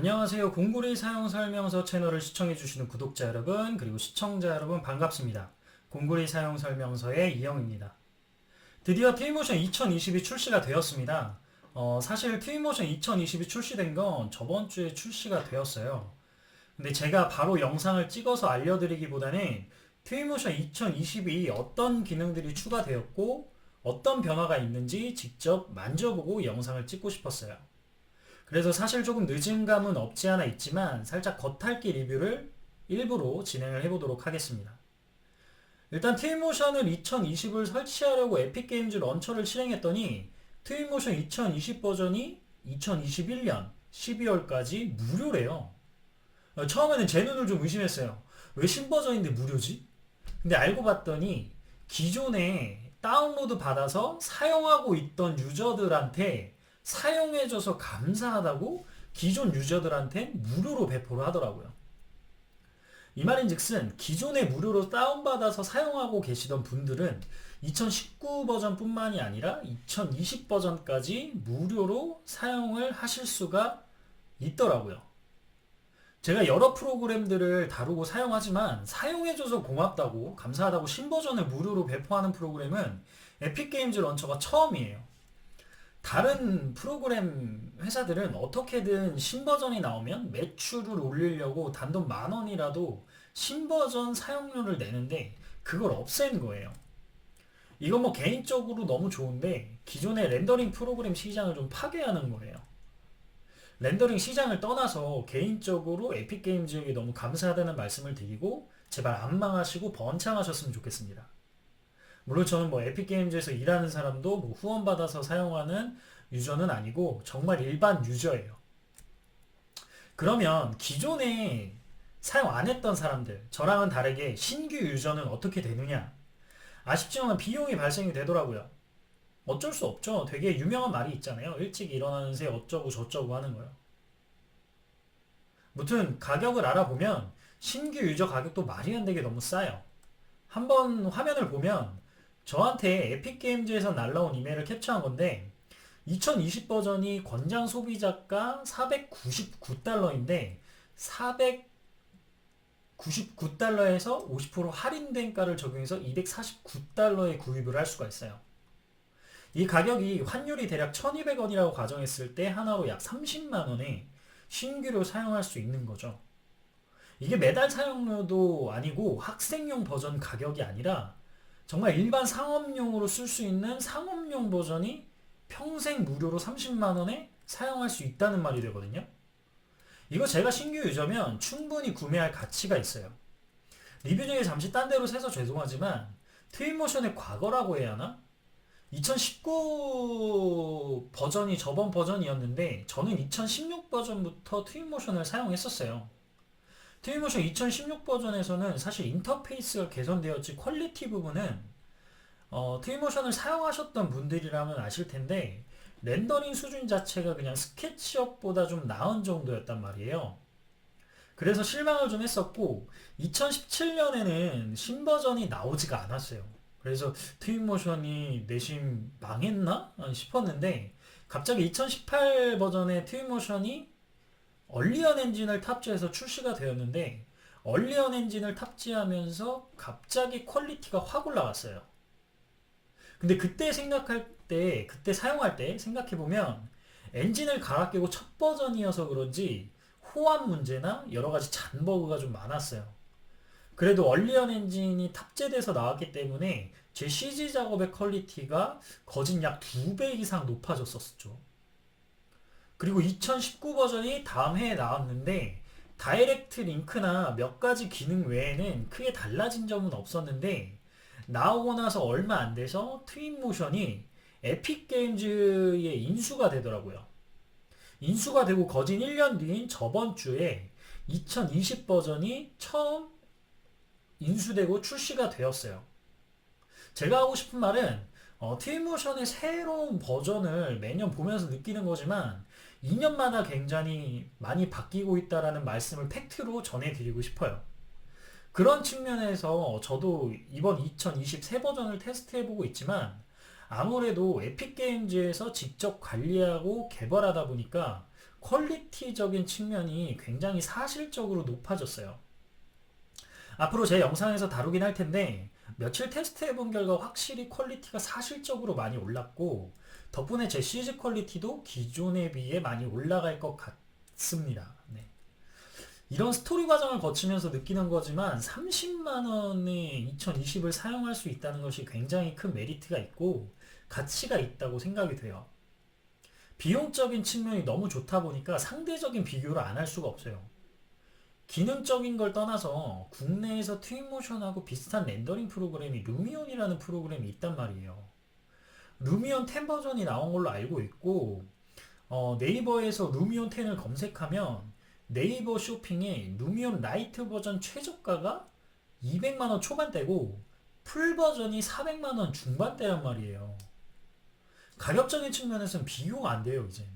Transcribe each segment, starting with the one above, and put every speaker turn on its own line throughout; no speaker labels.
안녕하세요. 공구리 사용 설명서 채널을 시청해주시는 구독자 여러분, 그리고 시청자 여러분 반갑습니다. 공구리 사용 설명서의 이영입니다. 드디어 트위모션 2020이 출시가 되었습니다. 어, 사실 트위모션 2020이 출시된 건 저번 주에 출시가 되었어요. 근데 제가 바로 영상을 찍어서 알려드리기보다는 트위모션 2020이 어떤 기능들이 추가되었고 어떤 변화가 있는지 직접 만져보고 영상을 찍고 싶었어요. 그래서 사실 조금 늦은 감은 없지 않아 있지만 살짝 겉핥기 리뷰를 일부러 진행을 해보도록 하겠습니다. 일단 트윈모션을 2020을 설치하려고 에픽게임즈 런처를 실행했더니 트윈모션 2020 버전이 2021년 12월까지 무료래요. 어, 처음에는 제 눈을 좀 의심했어요. 왜 신버전인데 무료지? 근데 알고 봤더니 기존에 다운로드 받아서 사용하고 있던 유저들한테 사용해줘서 감사하다고 기존 유저들한테 무료로 배포를 하더라고요. 이 말인 즉슨 기존에 무료로 다운받아서 사용하고 계시던 분들은 2019 버전 뿐만이 아니라 2020 버전까지 무료로 사용을 하실 수가 있더라고요. 제가 여러 프로그램들을 다루고 사용하지만 사용해줘서 고맙다고 감사하다고 신버전을 무료로 배포하는 프로그램은 에픽게임즈 런처가 처음이에요. 다른 프로그램 회사들은 어떻게든 신버전이 나오면 매출을 올리려고 단돈 만 원이라도 신버전 사용료를 내는데 그걸 없앤 거예요. 이건 뭐 개인적으로 너무 좋은데 기존의 렌더링 프로그램 시장을 좀 파괴하는 거예요. 렌더링 시장을 떠나서 개인적으로 에픽게임즈에게 너무 감사하다는 말씀을 드리고 제발 안 망하시고 번창하셨으면 좋겠습니다. 물론 저는 뭐 에픽게임즈에서 일하는 사람도 뭐 후원받아서 사용하는 유저는 아니고 정말 일반 유저예요. 그러면 기존에 사용 안 했던 사람들, 저랑은 다르게 신규 유저는 어떻게 되느냐? 아쉽지만 비용이 발생이 되더라고요. 어쩔 수 없죠. 되게 유명한 말이 있잖아요. 일찍 일어나는 새 어쩌고 저쩌고 하는 거요. 무튼 가격을 알아보면 신규 유저 가격도 말이 안 되게 너무 싸요. 한번 화면을 보면 저한테 에픽게임즈에서 날라온 이메일을 캡처한 건데 2020 버전이 권장 소비자가 499달러인데 499달러에서 50% 할인된 가를 적용해서 249달러에 구입을 할 수가 있어요. 이 가격이 환율이 대략 1200원이라고 가정했을 때 하나로 약 30만원에 신규로 사용할 수 있는 거죠. 이게 매달 사용료도 아니고 학생용 버전 가격이 아니라 정말 일반 상업용으로 쓸 수 있는 상업용 버전이 평생 무료로 30만 원에 사용할 수 있다는 말이 되거든요. 이거 제가 신규 유저면 충분히 구매할 가치가 있어요. 리뷰 중에 잠시 딴 데로 새서 죄송하지만 트윈모션의 과거라고 해야 하나? 2019 버전이 저번 버전이었는데 저는 2016 버전부터 트윈모션을 사용했었어요. 트윈모션 2016 버전에서는 사실 인터페이스가 개선되었지 퀄리티 부분은 어, 트윈모션을 사용하셨던 분들이라면 아실 텐데 렌더링 수준 자체가 그냥 스케치업보다 좀 나은 정도였단 말이에요. 그래서 실망을 좀 했었고 2017년에는 신버전이 나오지가 않았어요. 그래서 트윈모션이 내심 망했나 싶었는데 갑자기 2018 버전의 트윈모션이 얼리언 엔진을 탑재해서 출시가 되었는데 얼리언 엔진을 탑재하면서 갑자기 퀄리티가 확 올라갔어요. 근데 그때 생각할 때, 그때 사용할 때 생각해보면 엔진을 갈아 끼고 첫 버전이어서 그런지 호환 문제나 여러 가지 잔버그가 좀 많았어요. 그래도 얼리언 엔진이 탑재돼서 나왔기 때문에 제 CG 작업의 퀄리티가 거진 약 2배 이상 높아졌었죠. 그리고 2019 버전이 다음 해에 나왔는데 다이렉트 링크나 몇 가지 기능 외에는 크게 달라진 점은 없었는데 나오고 나서 얼마 안 돼서 트윈 모션이 에픽 게임즈의 인수가 되더라고요. 인수가 되고 거진 1년 뒤인 저번 주에 2020 버전이 처음 인수되고 출시가 되었어요. 제가 하고 싶은 말은 어, 트윈 모션의 새로운 버전을 매년 보면서 느끼는 거지만 2년마다 굉장히 많이 바뀌고 있다라는 말씀을 팩트로 전해드리고 싶어요. 그런 측면에서 저도 이번 2023 버전을 테스트해보고 있지만 아무래도 에픽게임즈에서 직접 관리하고 개발하다 보니까 퀄리티적인 측면이 굉장히 사실적으로 높아졌어요. 앞으로 제 영상에서 다루긴 할 텐데 며칠 테스트 해본 결과 확실히 퀄리티가 사실적으로 많이 올랐고 덕분에 제 시즈 퀄리티도 기존에 비해 많이 올라갈 것 같습니다. 네. 이런 스토리 과정을 거치면서 느끼는 거지만 30만 원에 2020을 사용할 수 있다는 것이 굉장히 큰 메리트가 있고 가치가 있다고 생각이 돼요. 비용적인 측면이 너무 좋다 보니까 상대적인 비교를 안 할 수가 없어요. 기능적인 걸 떠나서 국내에서 트윈모션하고 비슷한 렌더링 프로그램이 루미온이라는 프로그램이 있단 말이에요. 루미온 10 버전이 나온 걸로 알고 있고 어, 네이버에서 루미온 10을 검색하면 네이버 쇼핑에 루미온 라이트 버전 최저가가 200만원 초반대고 풀 버전이 400만원 중반대란 말이에요. 가격적인 측면에서는 비교가 안 돼요, 이제.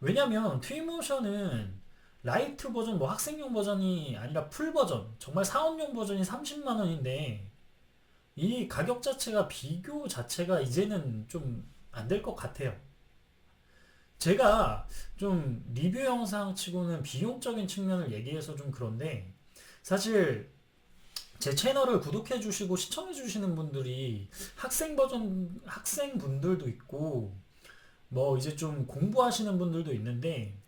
왜냐면 트윈모션은 라이트 버전, 뭐 학생용 버전이 아니라 풀 버전, 정말 사업용 버전이 30만 원인데 이 가격 자체가 비교 자체가 이제는 좀 안 될 것 같아요. 제가 좀 리뷰 영상 치고는 비용적인 측면을 얘기해서 좀 그런데 사실 제 채널을 구독해 주시고 시청해 주시는 분들이 학생 버전 학생 분들도 있고 뭐 이제 좀 공부하시는 분들도 있는데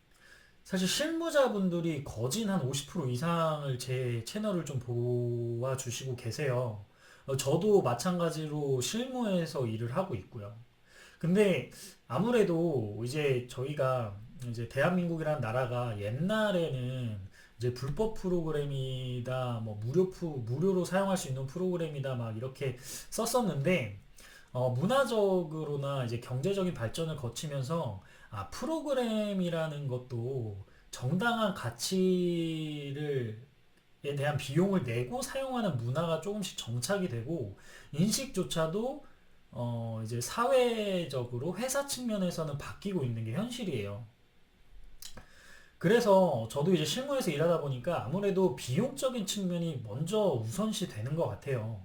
사실 실무자분들이 거진 한 50% 이상을 제 채널을 좀 보아 주시고 계세요. 어, 저도 마찬가지로 실무에서 일을 하고 있고요. 근데 아무래도 이제 저희가 이제 대한민국이라는 나라가 옛날에는 이제 불법 프로그램이다, 뭐 무료 프, 무료로 사용할 수 있는 프로그램이다, 막 이렇게 썼었는데, 어, 문화적으로나 이제 경제적인 발전을 거치면서, 아, 프로그램이라는 것도 정당한 가치를, 에 대한 비용을 내고 사용하는 문화가 조금씩 정착이 되고, 인식조차도, 어, 이제 사회적으로 회사 측면에서는 바뀌고 있는 게 현실이에요. 그래서 저도 이제 실무에서 일하다 보니까 아무래도 비용적인 측면이 먼저 우선시 되는 것 같아요.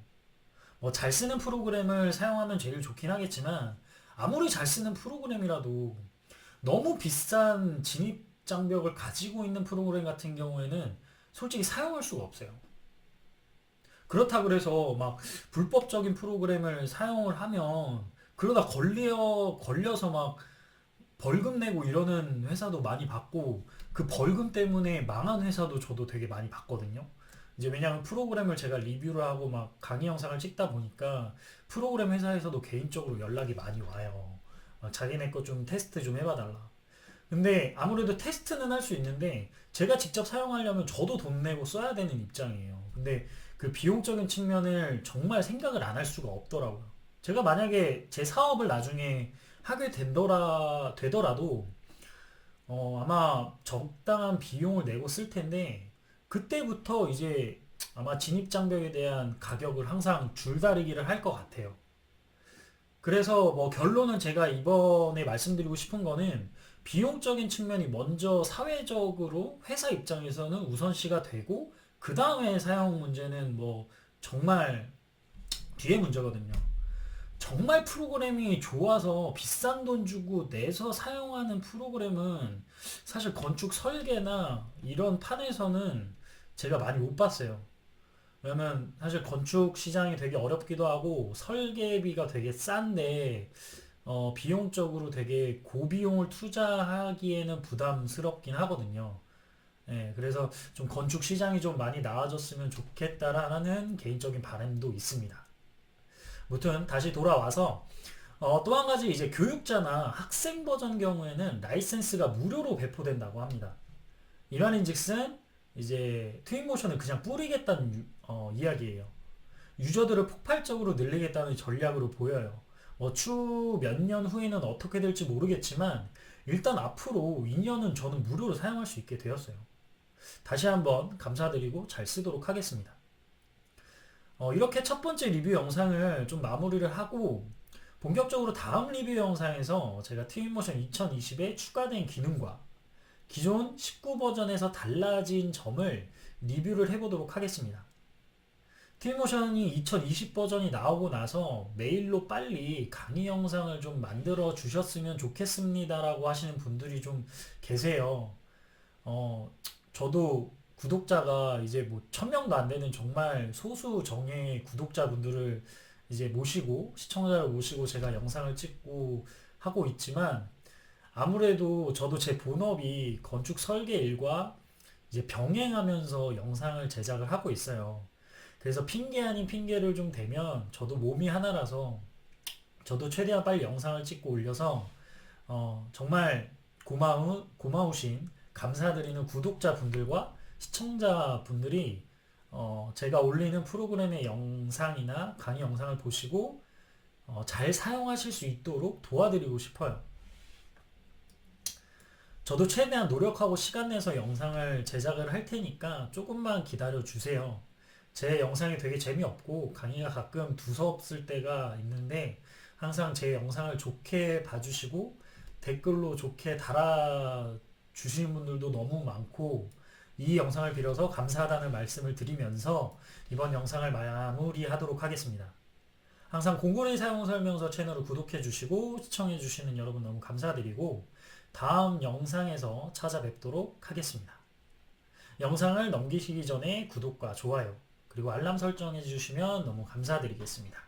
뭐 잘 쓰는 프로그램을 사용하면 제일 좋긴 하겠지만 아무리 잘 쓰는 프로그램이라도 너무 비싼 진입 장벽을 가지고 있는 프로그램 같은 경우에는 솔직히 사용할 수가 없어요. 그렇다고 해서 막 불법적인 프로그램을 사용을 하면 그러다 걸려 걸려서 막 벌금 내고 이러는 회사도 많이 봤고 그 벌금 때문에 망한 회사도 저도 되게 많이 봤거든요. 이제 왜냐하면 프로그램을 제가 리뷰를 하고 막 강의 영상을 찍다 보니까 프로그램 회사에서도 개인적으로 연락이 많이 와요. 어, 자기네 거 좀 테스트 좀 해봐달라. 근데 아무래도 테스트는 할 수 있는데 제가 직접 사용하려면 저도 돈 내고 써야 되는 입장이에요. 근데 그 비용적인 측면을 정말 생각을 안 할 수가 없더라고요. 제가 만약에 제 사업을 나중에 하게 된더라, 되더라도 어, 아마 적당한 비용을 내고 쓸 텐데 그때부터 이제 아마 진입 장벽에 대한 가격을 항상 줄다리기를 할 것 같아요. 그래서 뭐 결론은 제가 이번에 말씀드리고 싶은 거는 비용적인 측면이 먼저 사회적으로 회사 입장에서는 우선시가 되고 그 다음에 사용 문제는 뭐 정말 뒤에 문제거든요. 정말 프로그램이 좋아서 비싼 돈 주고 내서 사용하는 프로그램은 사실 건축 설계나 이런 판에서는 제가 많이 못 봤어요. 왜냐면 사실 건축 시장이 되게 어렵기도 하고 설계비가 되게 싼데 어, 비용적으로 되게 고비용을 투자하기에는 부담스럽긴 하거든요. 예, 그래서 좀 건축 시장이 좀 많이 나아졌으면 좋겠다라는 개인적인 바람도 있습니다. 무튼 다시 돌아와서 어, 또 한 가지 이제 교육자나 학생 버전 경우에는 라이센스가 무료로 배포된다고 합니다. 이러한인즉슨 이제 트윈모션을 그냥 뿌리겠다는 유, 어, 이야기예요. 유저들을 폭발적으로 늘리겠다는 전략으로 보여요. 뭐추몇년 후에는 어떻게 될지 모르겠지만 일단 앞으로 2년은 저는 무료로 사용할 수 있게 되었어요. 다시 한번 감사드리고 잘 쓰도록 하겠습니다. 어, 이렇게 첫 번째 리뷰 영상을 좀 마무리를 하고 본격적으로 다음 리뷰 영상에서 제가 트윈모션 2020에 추가된 기능과 기존 19버전에서 달라진 점을 리뷰를 해보도록 하겠습니다. 트윈모션이 2020 버전이 나오고 나서 메일로 빨리 강의 영상을 좀 만들어 주셨으면 좋겠습니다라고 하시는 분들이 좀 계세요. 어, 저도 구독자가 이제 뭐 천명도 안 되는 정말 소수 정예의 구독자분들을 이제 모시고 시청자를 모시고 제가 영상을 찍고 하고 있지만 아무래도 저도 제 본업이 건축 설계 일과 이제 병행하면서 영상을 제작을 하고 있어요. 그래서 핑계 아닌 핑계를 좀 대면 저도 몸이 하나라서 저도 최대한 빨리 영상을 찍고 올려서 어, 정말 고마우, 고마우신 감사드리는 구독자분들과 시청자분들이 어, 제가 올리는 프로그램의 영상이나 강의 영상을 보시고 어, 잘 사용하실 수 있도록 도와드리고 싶어요. 저도 최대한 노력하고 시간 내서 영상을 제작을 할 테니까 조금만 기다려 주세요. 제 영상이 되게 재미없고 강의가 가끔 두서없을 때가 있는데 항상 제 영상을 좋게 봐주시고 댓글로 좋게 달아주시는 분들도 너무 많고 이 영상을 빌어서 감사하다는 말씀을 드리면서 이번 영상을 마무리하도록 하겠습니다. 항상 공군의 사용 설명서 채널을 구독해 주시고 시청해 주시는 여러분 너무 감사드리고 다음 영상에서 찾아뵙도록 하겠습니다. 영상을 넘기시기 전에 구독과 좋아요 그리고 알람 설정해 주시면 너무 감사드리겠습니다.